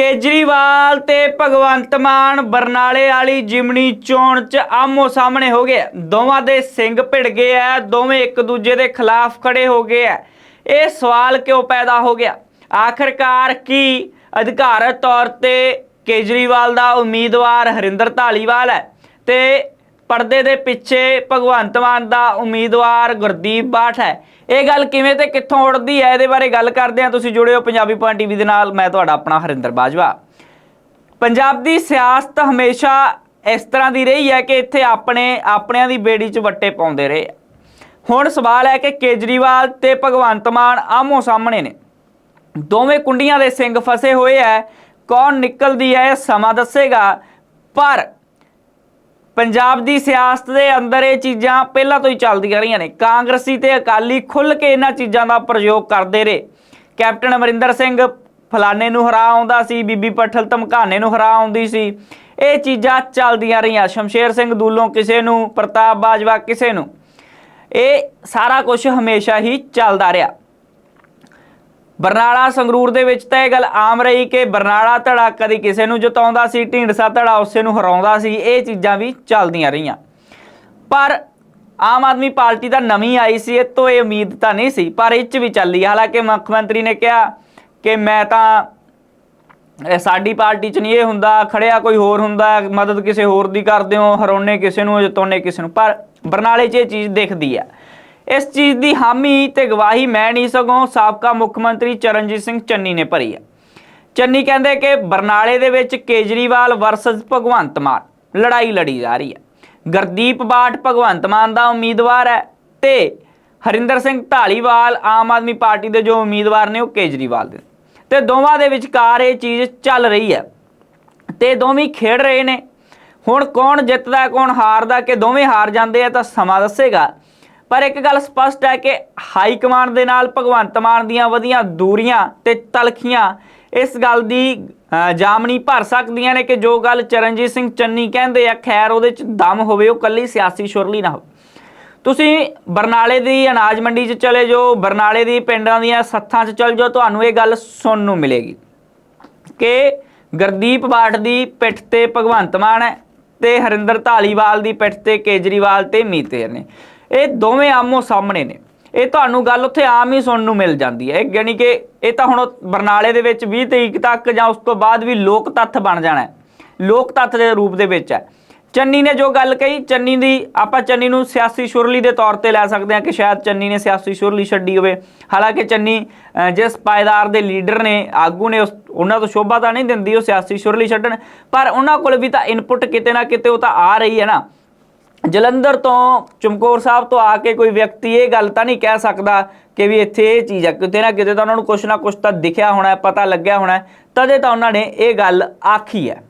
ਕੇਜਰੀਵਾਲ ਤੇ ਭਗਵੰਤ ਮਾਨ ਬਰਨਾਲੇ ਵਾਲੀ ਜਿਮਣੀ ਚੋਣ 'ਚ ਆਮੋ ਸਾਹਮਣੇ ਹੋ ਗਏ ਦੋਵਾਂ ਦੇ ਸਿੰਘ ਭਿੜ ਗਏ ਆ, ਦੋਵੇਂ ਇੱਕ ਦੂਜੇ ਦੇ ਖਿਲਾਫ ਖੜੇ ਹੋ ਗਏ ਆ। ਇਹ ਸਵਾਲ ਕਿਉਂ ਪੈਦਾ ਹੋ ਗਿਆ? ਆਖਰਕਾਰ ਕੀ ਅਧਿਕਾਰਤ ਤੌਰ ਤੇ ਕੇਜਰੀਵਾਲ ਦਾ ਉਮੀਦਵਾਰ ਹਰਿੰਦਰ ਧਾਲੀਵਾਲ ਹੈ? ਤੇ ਪਰਦੇ ਦੇ ਪਿੱਛੇ ਭਗਵੰਤ ਮਾਨ ਦਾ ਉਮੀਦਵਾਰ ਗੁਰਦੀਪ ਬਾਠ ਹੈ। ਇਹ ਗੱਲ ਕਿਵੇਂ ਤੇ ਕਿੱਥੋਂ ਉੱਡਦੀ ਹੈ, ਇਹਦੇ ਬਾਰੇ ਗੱਲ ਕਰਦੇ ਹਾਂ। ਤੁਸੀਂ ਜੁੜੇ ਹੋ ਪੰਜਾਬੀ ਪੁਆਇੰਟ ਟੀਵੀ ਦੇ ਨਾਲ। ਮੈਂ ਤੁਹਾਡਾ ਆਪਣਾ ਹਰਿੰਦਰ ਬਾਜਵਾ। ਪੰਜਾਬ ਦੀ ਸਿਆਸਤ ਹਮੇਸ਼ਾ ਇਸ ਤਰ੍ਹਾਂ ਦੀ ਰਹੀ ਹੈ ਕਿ ਇੱਥੇ ਆਪਣੇ, ਆਪਣਿਆਂ ਦੀ ਬੇੜੀ 'ਚ ਵੱਟੇ ਪਾਉਂਦੇ ਰਹੇ। ਆ। ਹੁਣ ਸਵਾਲ ਹੈ ਕਿ ਕੇਜਰੀਵਾਲ ਤੇ ਭਗਵੰਤ ਮਾਨ ਆਮੋ ਸਾਹਮਣੇ ਨੇ। ਦੋਵੇਂ ਕੁੰਡੀਆਂ ਦੇ ਸਿੰਘ ਫਸੇ ਹੋਏ ਐ ਕੌਣ ਨਿਕਲਦੀ ਹੈ, ਇਹ ਸਮਾਂ ਦੱਸੇਗਾ। ਪਰ ਪੰਜਾਬ ਦੀ ਸਿਆਸਤ ਦੇ ਅੰਦਰ ਇਹ ਚੀਜ਼ਾਂ ਪਹਿਲਾਂ ਤੋਂ ਹੀ ਚੱਲਦੀਆਂ ਰਹੀਆਂ ਨੇ। ਕਾਂਗਰਸੀ ਤੇ ਅਕਾਲੀ ਖੁੱਲ ਕੇ ਇਹਨਾਂ ਚੀਜ਼ਾਂ ਦਾ ਪ੍ਰਯੋਗ ਕਰਦੇ ਰਹੇ। ਕੈਪਟਨ ਅਮਰਿੰਦਰ ਸਿੰਘ ਫਲਾਣੇ ਨੂੰ ਹਰਾ ਆਉਂਦਾ ਸੀ, ਬੀਬੀ ਪਠਲ ਧਮਕਾਨੇ ਨੂੰ ਹਰਾ ਆਉਂਦੀ ਸੀ। ਇਹ ਚੀਜ਼ਾਂ ਚੱਲਦੀਆਂ ਰਹੀਆਂ, ਸ਼ਮਸ਼ੇਰ ਸਿੰਘ ਦੂਲੋਂ ਕਿਸੇ ਨੂੰ, ਪ੍ਰਤਾਪ ਬਾਜਵਾ ਕਿਸੇ ਨੂੰ। ਇਹ ਸਾਰਾ ਕੁਝ ਹਮੇਸ਼ਾ ਹੀ ਚੱਲਦਾ ਰਿਹਾ। ਬਰਨਾਲਾ ਸੰਗਰੂਰ ਦੇ ਵਿੱਚ ਤਾਂ ਇਹ ਗੱਲ ਆਮ ਰਹੀ ਕਿ ਬਰਨਾਲਾ ਧੜਾ ਕਦੀ ਕਿਸੇ ਨੂੰ ਜਿਤਾਉਂਦਾ ਸੀ, ਢੀਂਡਸਾ ਧੜਾ ਉਸੇ ਨੂੰ ਹਰਾਉਂਦਾ ਸੀ, ਇਹ ਚੀਜ਼ਾਂ ਵੀ ਚੱਲਦੀਆਂ ਰਹੀਆਂ। ਪਰ ਆਮ ਆਦਮੀ ਪਾਰਟੀ ਤਾਂ ਨਵੀਂ ਆਈ ਸੀ, ਇਹ ਤੋਂ ਇਹ ਉਮੀਦ ਤਾਂ ਨਹੀਂ ਸੀ, ਪਰ ਇਹ ਚ ਵੀ ਚੱਲੀ ਹਾਲਾਂਕਿ ਮੁੱਖ ਮੰਤਰੀ ਨੇ ਕਿਹਾ ਕਿ ਮੈਂ ਤਾਂ ਸਾਡੀ ਪਾਰਟੀ ਚ ਨਹੀਂ ਇਹ ਹੁੰਦਾ, ਖੜਿਆ ਕੋਈ ਹੋਰ ਹੁੰਦਾ, ਮਦਦ ਕਿਸੇ ਹੋਰ ਦੀ ਕਰਦੇ ਹੋ ਹਰਾਉਣੇ ਕਿਸੇ ਨੂੰ ਜਿਤਾਉਣੇ ਕਿਸੇ ਨੂੰ, ਪਰ ਬਰਨਾਲੇ 'ਚ ਇਹ ਚੀਜ਼ ਦਿਖਦੀ ਆ। ਇਸ ਚੀਜ਼ ਦੀ ਹਾਮੀ ਤੇ ਗਵਾਹੀ ਮੈਂ ਨਹੀਂ ਸਗੋਂ, ਸਾਬਕਾ ਮੁੱਖ ਮੰਤਰੀ ਚਰਨਜੀਤ ਸਿੰਘ ਚੰਨੀ ਨੇ ਭਰੀ ਹੈ। ਚੰਨੀ ਕਹਿੰਦੇ ਕਿ ਬਰਨਾਲੇ ਦੇ ਵਿੱਚ ਕੇਜਰੀਵਾਲ ਵਰਸਸ ਭਗਵੰਤ ਮਾਨ, ਲੜਾਈ ਲੜੀ ਜਾ ਰਹੀ ਹੈ। ਗੁਰਦੀਪ ਬਾਠ ਭਗਵੰਤ ਮਾਨ ਦਾ ਉਮੀਦਵਾਰ ਹੈ ਤੇ ਹਰਿੰਦਰ ਸਿੰਘ ਢਾਲੀਵਾਲ ਆਮ ਆਦਮੀ ਪਾਰਟੀ ਦੇ ਜੋ ਉਮੀਦਵਾਰ ਨੇ ਉਹ ਕੇਜਰੀਵਾਲ ਦੇ ਤੇ ਦੋਵਾਂ ਦੇ ਵਿਚਕਾਰ ਇਹ ਚੀਜ਼ ਚੱਲ ਰਹੀ ਹੈ ਤੇ ਦੋਵੇਂ ਖੇਡ ਰਹੇ ਨੇ। ਹੁਣ ਕੌਣ ਜਿੱਤਦਾ, ਕੌਣ ਹਾਰਦਾ, ਕਿ ਦੋਵੇਂ ਹਾਰ ਜਾਂਦੇ ਆ ਤਾਂ ਸਮਾਂ ਦੱਸੇਗਾ। ਪਰ ਇੱਕ ਗੱਲ ਸਪਸ਼ਟ ਹੈ ਕਿ ਹਾਈ ਕਮਾਂਡ ਦੇ ਨਾਲ ਭਗਵੰਤ ਮਾਨ ਦੀਆਂ ਵਧੀਆਂ ਦੂਰੀਆਂ ਤੇ ਤਲਖੀਆਂ ਇਸ ਗੱਲ ਦੀ ਜਾਮਣੀ ਭਰ ਸਕਦੀਆਂ ਨੇ ਕਿ ਜੋ ਗੱਲ ਚਰਨਜੀਤ ਸਿੰਘ ਚੰਨੀ ਕਹਿੰਦੇ ਆ, ਖੈਰ ਉਹਦੇ ਚ ਦਮ ਹੋਵੇ, ਉਹ ਕੱਲੀ ਸਿਆਸੀ ਸ਼ੁਰਲੀ ਨਾ ਹੋਵੇ। ਤੁਸੀਂ ਬਰਨਾਲੇ ਦੀ ਅਨਾਜ ਮੰਡੀ 'ਚ ਚਲੇ ਜਾਓ, ਬਰਨਾਲੇ ਦੀ ਪਿੰਡਾਂ ਦੀਆਂ ਸੱਥਾਂ 'ਚ ਚਲ ਜਾਓ, ਤੁਹਾਨੂੰ ਇਹ ਗੱਲ ਸੁਣਨ ਨੂੰ ਮਿਲੇਗੀ ਕਿ ਗੁਰਦੀਪ ਬਾਠ ਦੀ ਪਿੱਠ ਤੇ ਭਗਵੰਤ ਮਾਨ ਹੈ ਤੇ ਹਰਿੰਦਰ ਧਾਲੀਵਾਲ ਦੀ ਪਿੱਠ ਤੇ ਕੇਜਰੀਵਾਲ ਤੇ ਮੀਤੇਰ ਨੇ। ਇਹ ਦੋਵੇਂ ਆਮੋ ਸਾਹਮਣੇ ਨੇ। ਇਹ ਤੁਹਾਨੂੰ ਗੱਲ ਉੱਥੇ ਆਮ ਹੀ ਸੁਣਨ ਨੂੰ ਮਿਲ ਜਾਂਦੀ ਹੈ। ਯਾਨੀ ਕਿ ਇਹ ਤਾਂ ਹੁਣ ਬਰਨਾਲੇ ਦੇ ਵਿੱਚ 20 ਤਰੀਕ ਤੱਕ ਜਾਂ ਉਸ ਤੋਂ ਬਾਅਦ ਵੀ ਲੋਕ ਤੱਥ ਬਣ ਜਾਣਾ ਹੈ। ਲੋਕ ਤੱਥ ਦੇ ਰੂਪ ਦੇ ਵਿੱਚ ਹੈ। ਚੰਨੀ ਨੇ ਜੋ ਗੱਲ ਕਹੀ, ਚੰਨੀ ਦੀ ਆਪਾਂ ਚੰਨੀ ਨੂੰ ਸਿਆਸੀ ਸ਼ੁਰਲੀ ਦੇ ਤੌਰ ਤੇ ਲੈ ਸਕਦੇ ਹਾਂ ਕਿ ਸ਼ਾਇਦ ਚੰਨੀ ਨੇ ਸਿਆਸੀ ਸ਼ੁਰਲੀ ਛੱਡੀ ਹੋਵੇ। ਹਾਲਾਂਕਿ ਚੰਨੀ ਜਿਸ ਪਾਇਦਾਰ ਦੇ ਲੀਡਰ ਨੇ, ਆਗੂ ਨੇ, ਉਸ- ਉਹਨਾਂ ਤੋਂ ਸ਼ੋਭਾ ਤਾਂ ਨਹੀਂ ਦਿੰਦੀ ਉਹ ਸਿਆਸੀ ਸ਼ੁਰਲੀ ਛੱਡਣ। ਪਰ ਉਹਨਾਂ ਕੋਲ ਵੀ ਤਾਂ ਇਨਪੁਟ ਕਿਤੇ ਨਾ ਕਿਤੇ ਉਹ ਤਾਂ ਆ ਰਹੀ ਹੈ ਨਾ। ਜਲੰਧਰ ਤੋਂ ਚਮਕੌਰ ਸਾਹਿਬ ਤੋਂ ਆ ਕੇ ਕੋਈ ਵਿਅਕਤੀ ਇਹ ਗੱਲ ਤਾਂ ਨਹੀਂ ਕਹਿ ਸਕਦਾ ਕਿ ਵੀ ਇੱਥੇ ਇਹ ਚੀਜ਼ ਹੈ ਕਿਤੇ ਨਾ ਕਿਤੇ ਤਾਂ ਉਹਨਾਂ ਨੂੰ ਕੁਛ ਨਾ ਕੁਛ ਤਾਂ ਦਿਖਿਆ ਹੋਣਾ ਪਤਾ ਲੱਗਿਆ ਹੋਣਾ ਤਦੇ ਤਾਂ ਉਹਨਾਂ ਨੇ ਇਹ ਗੱਲ ਆਖੀ ਹੈ।